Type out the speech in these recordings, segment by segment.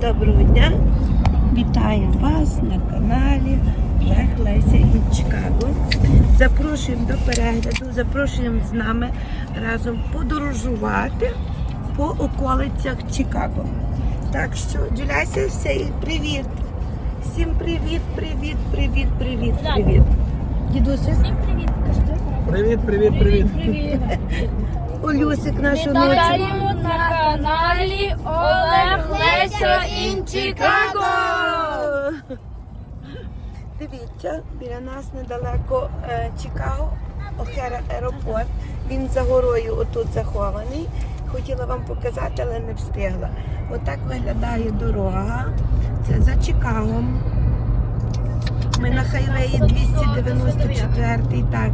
Доброго дня! Вітаємо вас на каналі Лех Леся і Чикаго. Запрошуємо до перегляду, запрошуємо з нами разом подорожувати по околицях Чикаго. Так що, Джуляся, все, привіт! Всім привіт, привіт, привіт, привіт, привіт. Дідуся, Всім привіт, кажете. Привіт, привіт, привіт. Привіт. Олюсик наш онучок. Каналі Олег Леся ін Чикаго. Дивіться, біля нас недалеко е, Чикаго, Охера аеропорт. Він за горою отут захований. Хотіла вам показати, але не встигла. Отак виглядає дорога. Це за Чикагом. Ми на хайвеї 294, так.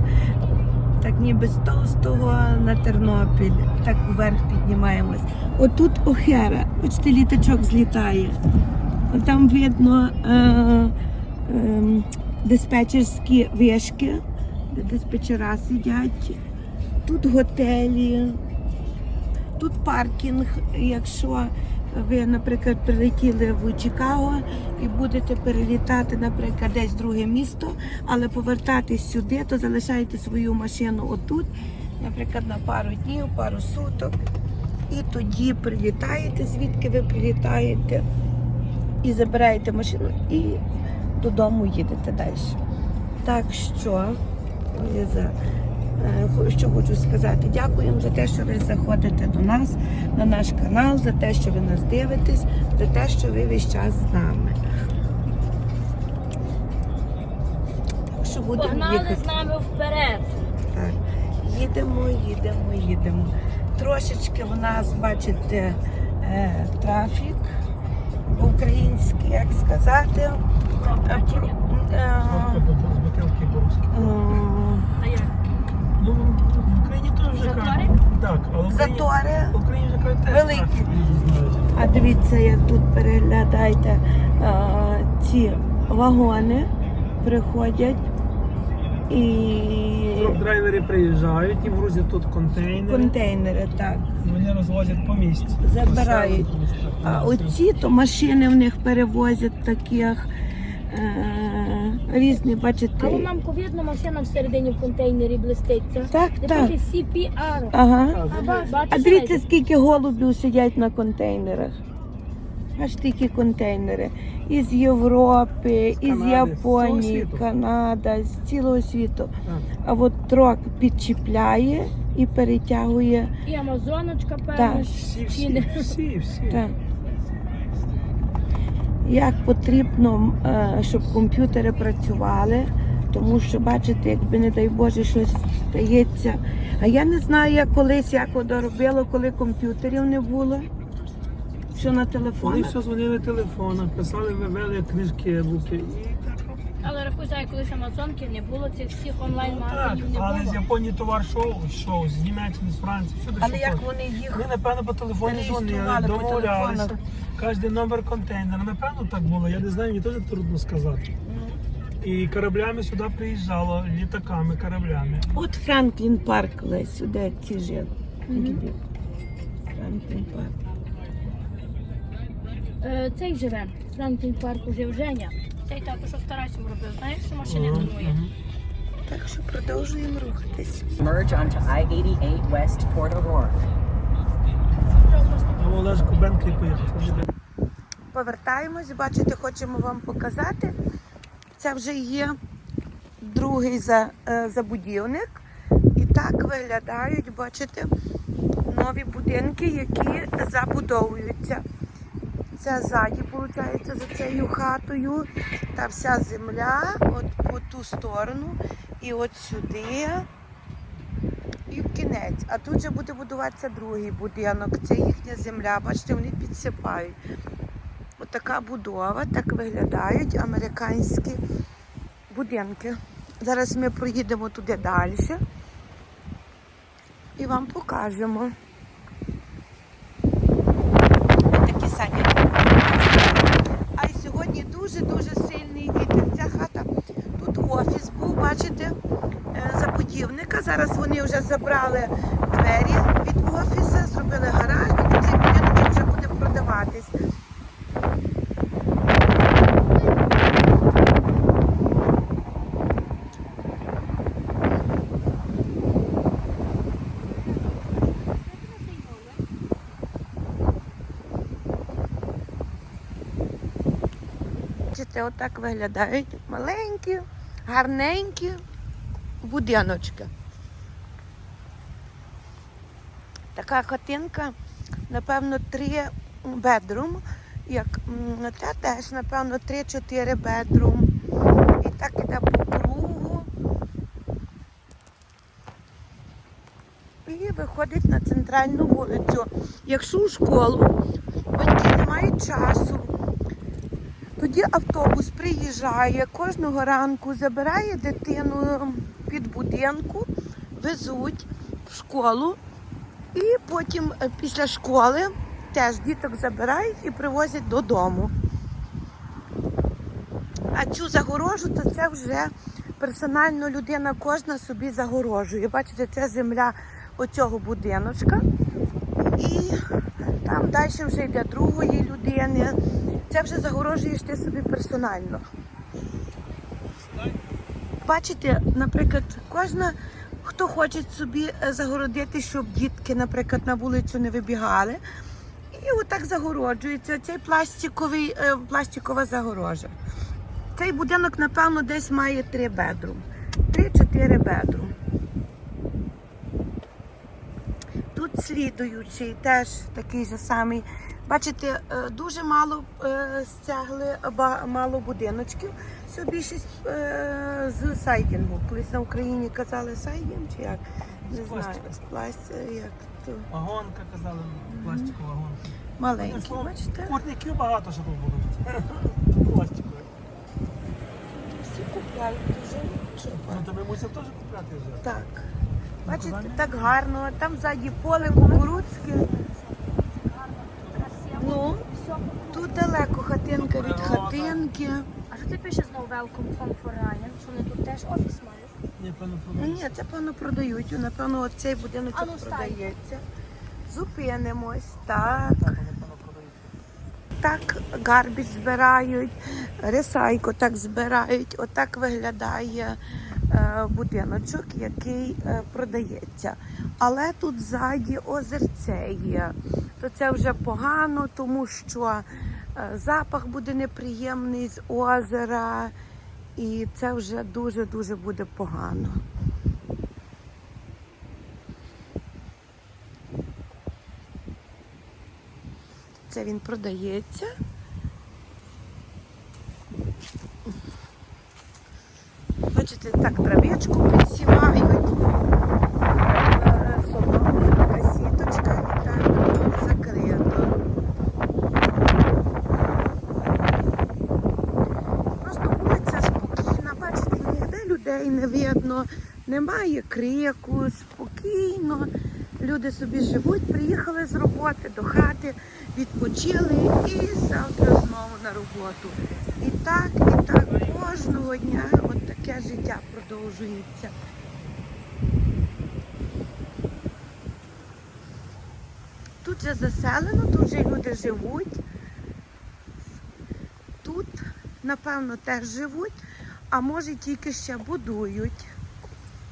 Так ніби з Толстого на Тернопіль. Так вверх піднімаємось. Отут Охера. Бачите, літачок злітає. Там видно е, е, диспетчерські вишки, де диспетчера сидять. Тут готелі, тут паркінг. Якщо ви, наприклад, прилетіли в Чикаго і будете перелітати, наприклад, десь в друге місто, але повертатись сюди, то залишаєте свою машину отут, наприклад, на пару днів, пару суток. І тоді прилітаєте, звідки ви прилітаєте і забираєте машину і додому їдете далі. Так що, Ліза, що хочу сказати, дякуємо за те, що ви заходите до нас на наш канал, за те, що ви нас дивитесь, за те, що ви весь час з нами. Так що будемо Погнали їхати. з нами вперед. Так. Їдемо, їдемо, їдемо. Трошечки в нас, бачите, е, трафік український, як сказати. Е, про- е, З бутилки Боровські. А? Ну, в Україні теж вже Затори? Так, але в Україні, Затори. в Україні вже кажуть теж Великі. трафік. А дивіться, як тут переглядайте е, ці вагони приходять і Драйвери приїжджають і грузять тут контейнери. контейнери так. Вони розвозять по місці. Забирають. А оці то машини в них перевозять таких е, різні, Але бачите. нам ковідна машина всередині в контейнері блиститься. Так, Де так. пише CPR. Ага. А, ба- А бачиш, дивіться, скільки голубів сидять на контейнерах. Бачите, які контейнери. Із Європи, із Канади, Японії, з цілого світу. Канада, з цілого світу. Так. А от трок підчіпляє і перетягує. І Амазоночка, Так. певно, Всі, чи всі, не. всі, всі. Так. Як потрібно, е, щоб комп'ютери працювали, тому що, бачите, якби не дай Боже, щось стається. А я не знаю, я колись як воно коли комп'ютерів не було. Що на телефонах. Вони все дзвонили телефонах, писали, вивели книжки, буки. Рахуй, знаю, колись Амазонки не було, цих всіх Ну, так, онлайн-магазинів не але з. Японії товар шоу, шоу, з Німеччини, з Франції, всюди Але як вони їх Ми, напевно, по телефоні дзвонили, Реєстрували по домовлялися. телефонах. Кожен номер контейнера. Напевно, так було. Я не знаю, мені теж трудно сказати. І кораблями сюди приїжджало, літаками, кораблями. От Франклін Парк лесь сюди ці жили. Франклін Парк. Е, Цей живе. Франклін парк жив Женя. Цей також в Тарасів робив. Знаєш, що машини ага. Так що продовжуємо рухатись. Merge onto I-88 West Port Aurora. Поїхав. Повертаємось, бачите, хочемо вам показати. Це вже є другий за, е, забудівник. І так виглядають, бачите, нові будинки, які забудовуються. Це ззаді, виходить, за цією хатою. Та вся земля, от по ту сторону, і от сюди. І в кінець. А тут же буде будуватися другий будинок. Це їхня земля. Бачите, вони підсипають. Отака будова, так виглядають американські будинки. Зараз ми проїдемо туди далі і вам покажемо. забрали двері від офісу, зробили гараж, і цей будинок вже буде продаватись. Бачите, отак виглядають маленькі, гарненькі будиночки. Така хатинка, напевно, три бедрум. Як це теж, напевно, 3-4 бедрум. І так іде по кругу. І виходить на центральну вулицю. Якщо у школу батьки не мають часу, тоді автобус приїжджає кожного ранку, забирає дитину під будинку, везуть в школу, і потім е, після школи теж діток забирають і привозять додому. А цю загорожу, то це вже персонально людина кожна собі загорожує. Бачите, це земля оцього будиночка. І там далі вже йде другої людини. Це вже загорожуєш ти собі персонально. Бачите, наприклад, кожна, хто хоче собі е, загородити, щоб дітки, наприклад, на вулицю не вибігали. І отак загороджується. Цей пластиковий, е, пластикова загорожа. Цей будинок, напевно, десь має три бедрум. Три-чотири бедрум. Тут слідуючий теж такий же самий. Бачите, е, дуже мало е, з цегли, мало будиночків. Все більшість е, з сайдінгу. Колись на Україні казали сайдінг чи як? Не З знаю. З пластика, як то Вагонка казали, пластикова вагонка. маленький, Словом, бачите? Курників багато що тут будуть. Пластикові. Всі купляють дуже. Ну, то ми мусимо теж купляти вже. Так. Бачите, так гарно. Там ззаді поле кукурудське. Ну, тут далеко хатинка від хатинки. А що ти пишеш знову Welcome Home for Ryan? Що вони тут теж офіс мають? Ні, певно, продають. Ні, це певно продають. Напевно, от цей будинок ну, продається. Зупинимось. Так. Так, гарбіж збирають, ресайко так збирають. Отак виглядає е, будиночок, який е, продається. Але тут ззаді озерце є. То це вже погано, тому що е, запах буде неприємний з озера, і це вже дуже-дуже буде погано. Це він продається. Бачите, так травичку підсівають. Е, Солома, така сіточка, і так закрито. Просто вулиця спокійна, бачите, ніде людей не немає крику, спокійно. Люди собі живуть, приїхали з роботи до хати, відпочили і завтра знову на роботу. І так, і так кожного дня от таке життя продовжується. Тут же заселено, тут же люди живуть. Тут, напевно, теж живуть, а може тільки ще будують.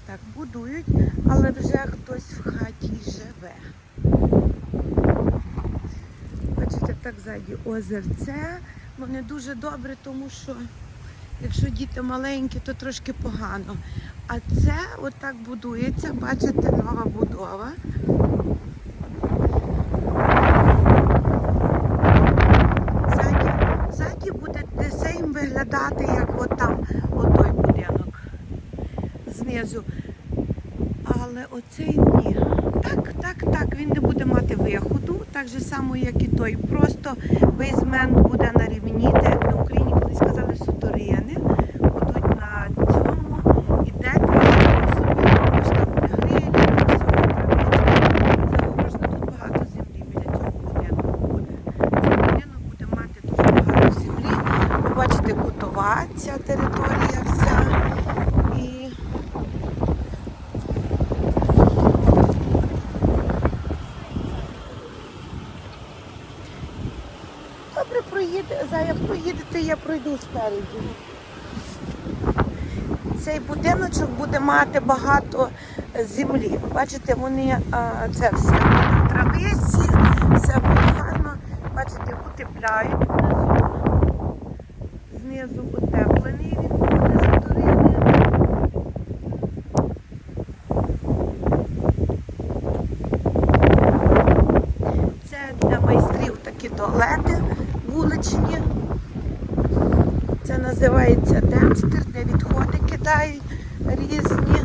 Так, будують, але вже хтось в хаті живе. Бачите, так ззаді озерце. Воно дуже добре, тому що якщо діти маленькі, то трошки погано. А це отак будується, бачите, нова будова. Ззаді, ззаді буде десейм виглядати, як от там, отой будинок знизу. Але оцей ні. Так, так, так, він не буде мати виходу, так же само, як і той. Просто бейсмент буде на рівні, так на Україні колись казали суторини. Будуть на цьому і деколи собі можна буде грилі, Загорожено тут багато землі біля цього будинку буде. Цей будинок буде мати дуже багато землі. Ви бачите, кутова ця територія вся. І Добре, проїде, Зая, проїдете, я пройду спереді. Цей будиночок буде багато землі. Бачите, вони це все в травиці, все погано. Бачите, утепляють знизу утеплений, він буде затурений. Це для майстрів такі туалети вуличні. Це називається демстер, де відходи кидають різні.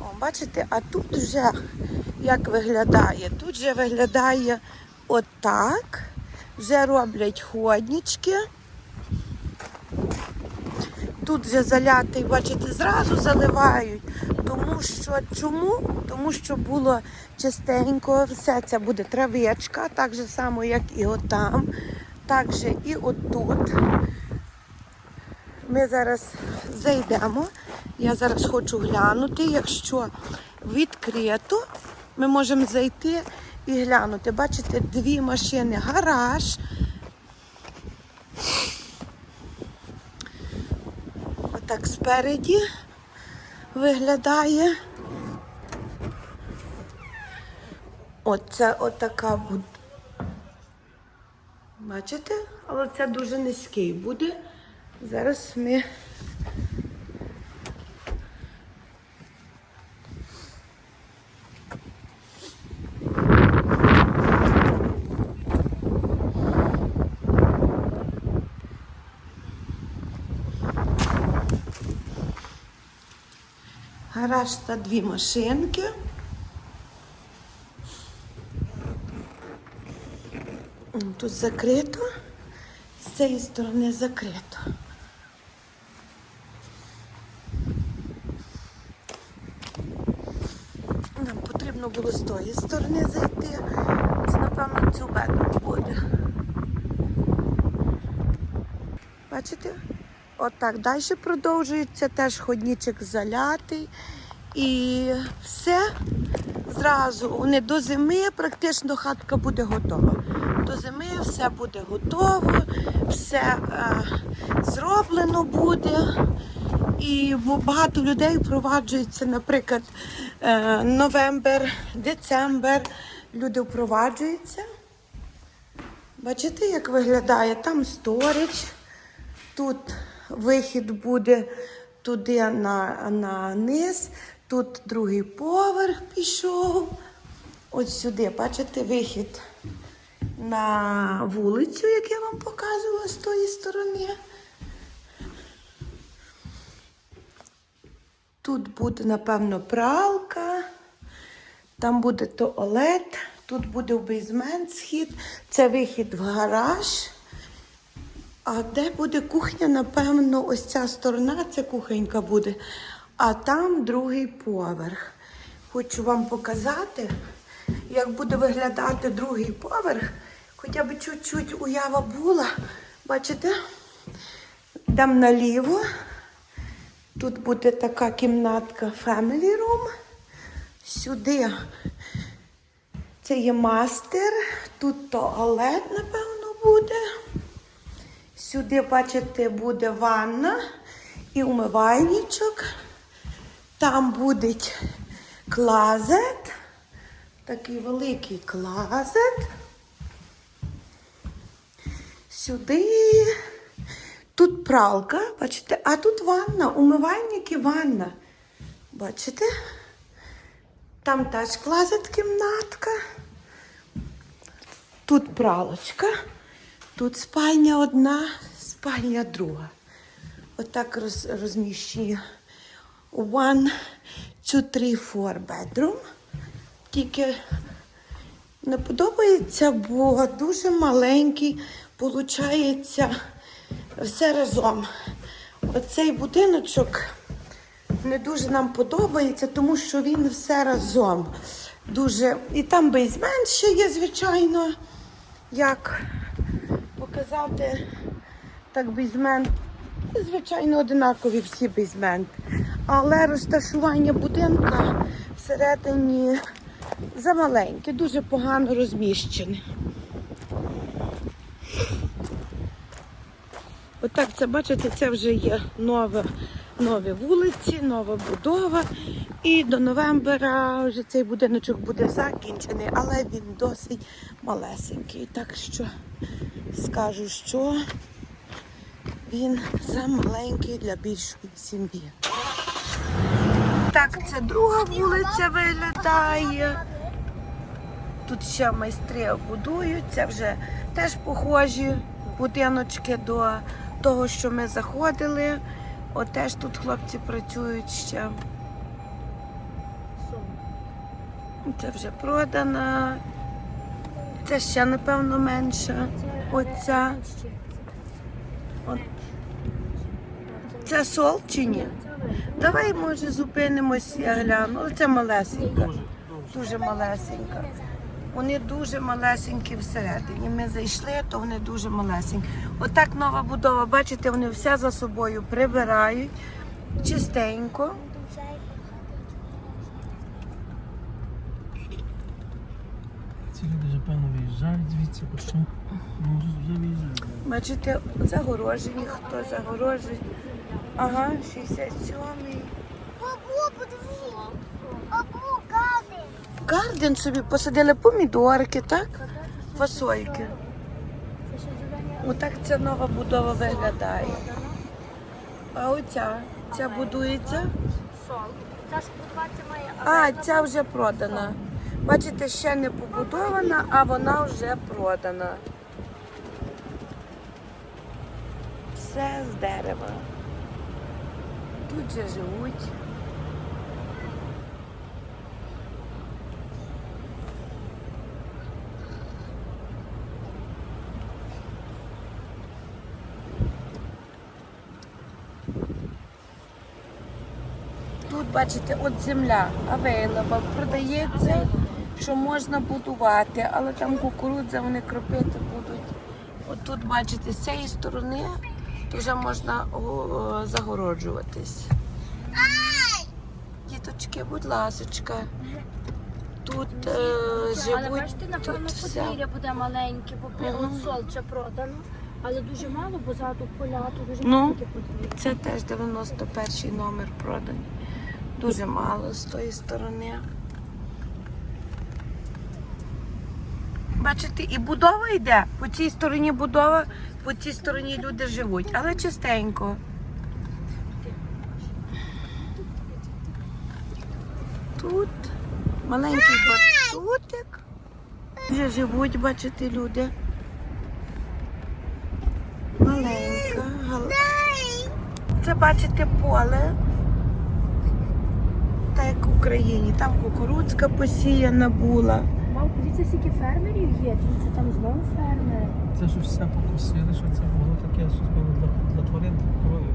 О, бачите, а тут вже як виглядає? Тут вже виглядає отак. Вже роблять ходнички. Тут вже залятий, бачите, зразу заливають. Тому що чому? Тому що було чистенько, все це буде травичка, так же само, як і отам, так же і отут. Ми зараз зайдемо. Я зараз хочу глянути. Якщо відкрито, ми можемо зайти і глянути. Бачите, дві машини, гараж. Отак спереді виглядає. Оце отака буде. Бачите? Але це дуже низький буде. Зараз ми. Гараж та дві машинки. Тут закрито, з цієї сторони закрито. Нам потрібно з тої сторони зайти. Це, напевно, цю бедру буде. Бачите? Отак. Далі продовжується теж ходнічок залятий. І все зразу вони до зими практично хатка буде готова. До зими все буде готово, все е, зроблено буде. І багато людей впроваджується, наприклад, е, новембр, децембр. Люди впроваджуються. Бачите, як виглядає? Там сторіч. Тут вихід буде туди на, на низ, тут другий поверх пішов. Ось сюди, бачите, вихід на вулицю, як я вам показувала з тої сторони. Тут буде, напевно, пралка, там буде туалет, тут буде в бейзмент схід, це вихід в гараж. А де буде кухня, напевно, ось ця сторона, це кухонька буде. А там другий поверх. Хочу вам показати, як буде виглядати другий поверх. Хоча б чуть-чуть уява була. Бачите? Йдемо наліво. Тут буде така кімнатка Family Room. Сюди це є мастер. Тут туалет, напевно, буде. Сюди, бачите, буде ванна і умивальничок. Там буде клазет. Такий великий клазет. Сюди. Тут пралка, бачите, а тут ванна, умивальник і ванна. Бачите? Там теж клазет кімнатка. Тут пралочка. Тут спальня одна, спальня друга. Отак роз, розміщую. One, two, three, four bedroom. Тільки не подобається, бо дуже маленький, виходить, все разом. Оцей будиночок не дуже нам подобається, тому що він все разом. Дуже. І там бейсмент ще є, звичайно, як показати так бейсмент. І, Звичайно, одинакові всі бейсменти. Але розташування будинка всередині замаленьке, дуже погано розміщене. Отак це бачите, це вже є нове, нові вулиці, нова будова. І до новембра вже цей будиночок буде закінчений, але він досить малесенький. Так що скажу, що Він замаленький для більшої сім'ї. Так, це друга вулиця виглядає. Тут ще майстри будують, це вже теж похожі будиночки до того, що ми заходили. От теж тут хлопці працюють ще. Це вже продана. Це ще, напевно, менша. Оця. От. Це сол чи ні? Давай, може, зупинимось, я гляну. Але це малесенька. Дуже малесенька. Вони дуже малесенькі всередині. Ми зайшли, то вони дуже малесенькі. Отак нова будова, бачите, вони все за собою прибирають чистенько. Ці люди вже певно виїжджають звідси, бо що може вже виїжджають. Бачите, загорожені, хто загорожує. Ага, 67-й. Бабу, подивись. Гарден собі посадили помідорки, так? Фасольки. Отак ця нова будова виглядає. А оця, ця будується. А, ця вже продана. Бачите, ще не побудована, а вона вже продана. Все з дерева. Тут же живуть. Тут, бачите, от земля available, продається, що можна будувати, але там кукурудза вони кропити будуть. От тут, бачите, з цієї сторони то вже можна загороджуватись. Діточки, будь ласочка. Тут е, Але бачите, напевно, подвір'я буде маленьке, бо Мгм. от продано. Але дуже мало, бо ззаду поля, то дуже Ну. маленьке подвір'я. Це теж 91 номер проданий. Дуже мало з тої сторони. Бачите, і будова йде. По цій стороні будова, по цій стороні люди живуть, але чистенько. Тут маленький батутик. Вже живуть, бачите, люди. Маленька, це бачите поле. Так як в Україні. Там кукурудзка посіяна була. Мам, дивіться, скільки фермерів є, дивіться, там знову фермери. Це ж все покосили, що це було таке, що було для, для тварин, для корові.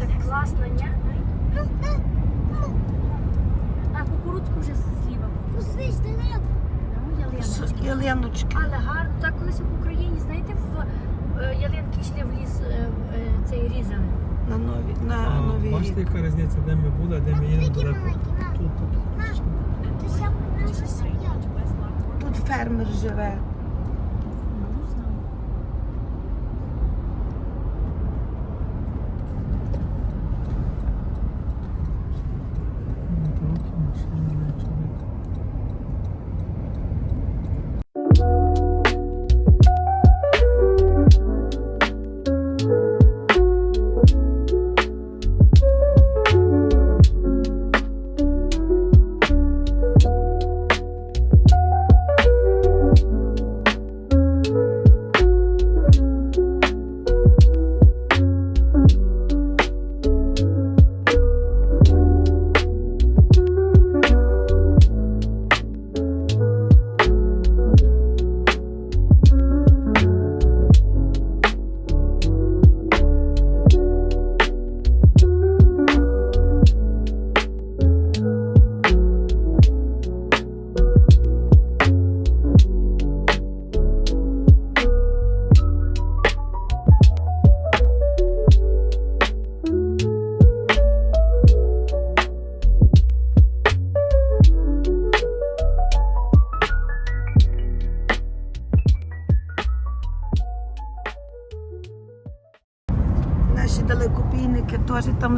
Так класно, ні? А кукурудзку вже зліва. Посвіч дерева. Ну, С- ялиночки. Ялиночки. Але гарно, так колись в Україні, знаєте, в е, ялинки йшли в ліс, е, е, цей різали. На нові, на А, новий бачите, яка різниця, де ми були, а де ми є Такі недалеко. Тут, тут. Тут фермер живе.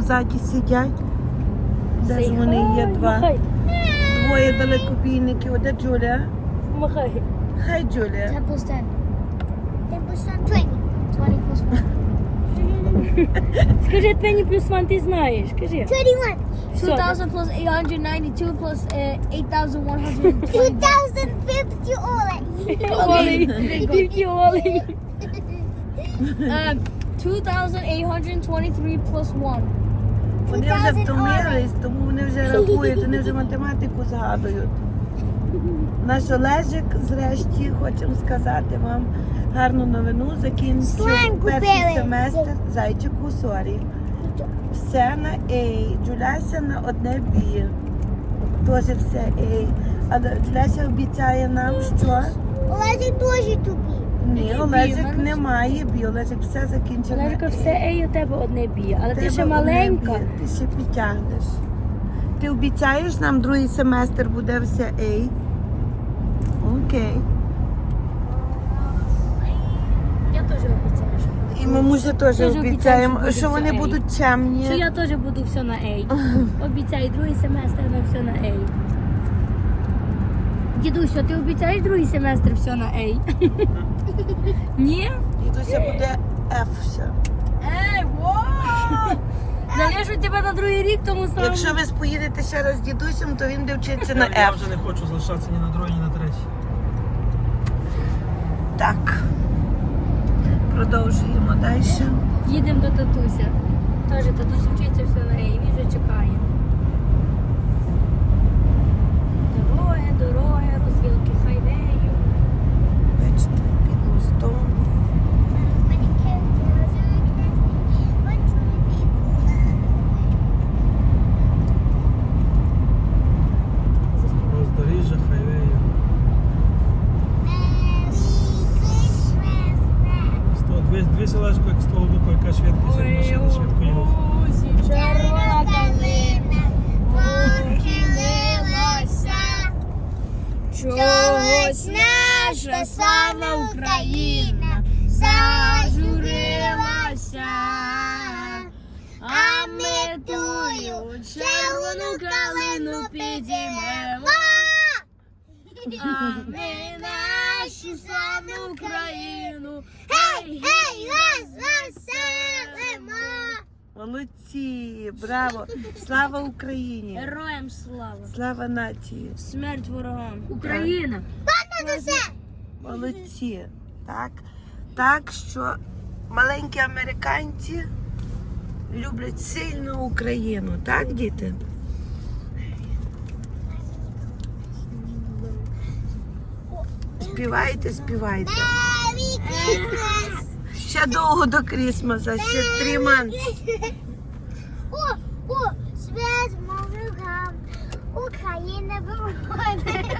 там ззаді сидять. Де ж вони є два? Махай, Двоє далекобійників. Де Джулія? махай. Хай Джулія. Ten percent. Ten percent. Twenty. Twenty plus one. Скажи 20 плюс 1 ти знаєш, кажи. 21. Все, 2,000 plus 892 plus uh, 8,120. 2050 Олег. Олей, тільки Олей. Um, 2,823 plus 1. Вони вже втомились, тому вони вже рахують, вони вже математику згадують. Наш Олежик, зрешті, хочемо сказати вам гарну новину. Закінчив перший семестр зайчику сорі. Все на A. Джуляся на одне B. Теж все A. А Джуляся обіцяє нам, що Олежик теж тупий. Ні, Олежик не має B. Олежик все закінчив на все ей у тебе одне б'є, але ти ще маленька. Ти ще підтягнеш. Ти обіцяєш нам другий семестр буде все A? Окей. Я теж обіцяю, що І ми мужа теж Теж обіцяємо, обіцяю, що що буде вони все будуть чемні. Що я теж буду все на A. Обіцяю, другий семестр на все на A. Дідуся, ти обіцяєш другий семестр все на A? Ні? Дідуся буде F все. Ей, wow! Залежу тебе на другий рік, тому саме. Якщо ви поїдете ще раз з дідусем, то він буде вчитися на Я F. вже не хочу залишатися ні на другій, ні на третій. Так. Продовжуємо далі. Їдемо до татуся. Теж татусь вчиться все на A, вже чекає. Гей, розвеселимо! Молодці, браво! Слава Україні! Героям слава! Слава нації! Смерть ворогам! Україна! Молодці. Так. Так що маленькі американці люблять сильно Україну, так, діти? Співайте, співайте. Merry Christmas! Ще довго до Крісмаса, ще три манці. О, о, свят ворогам! Україна виходить!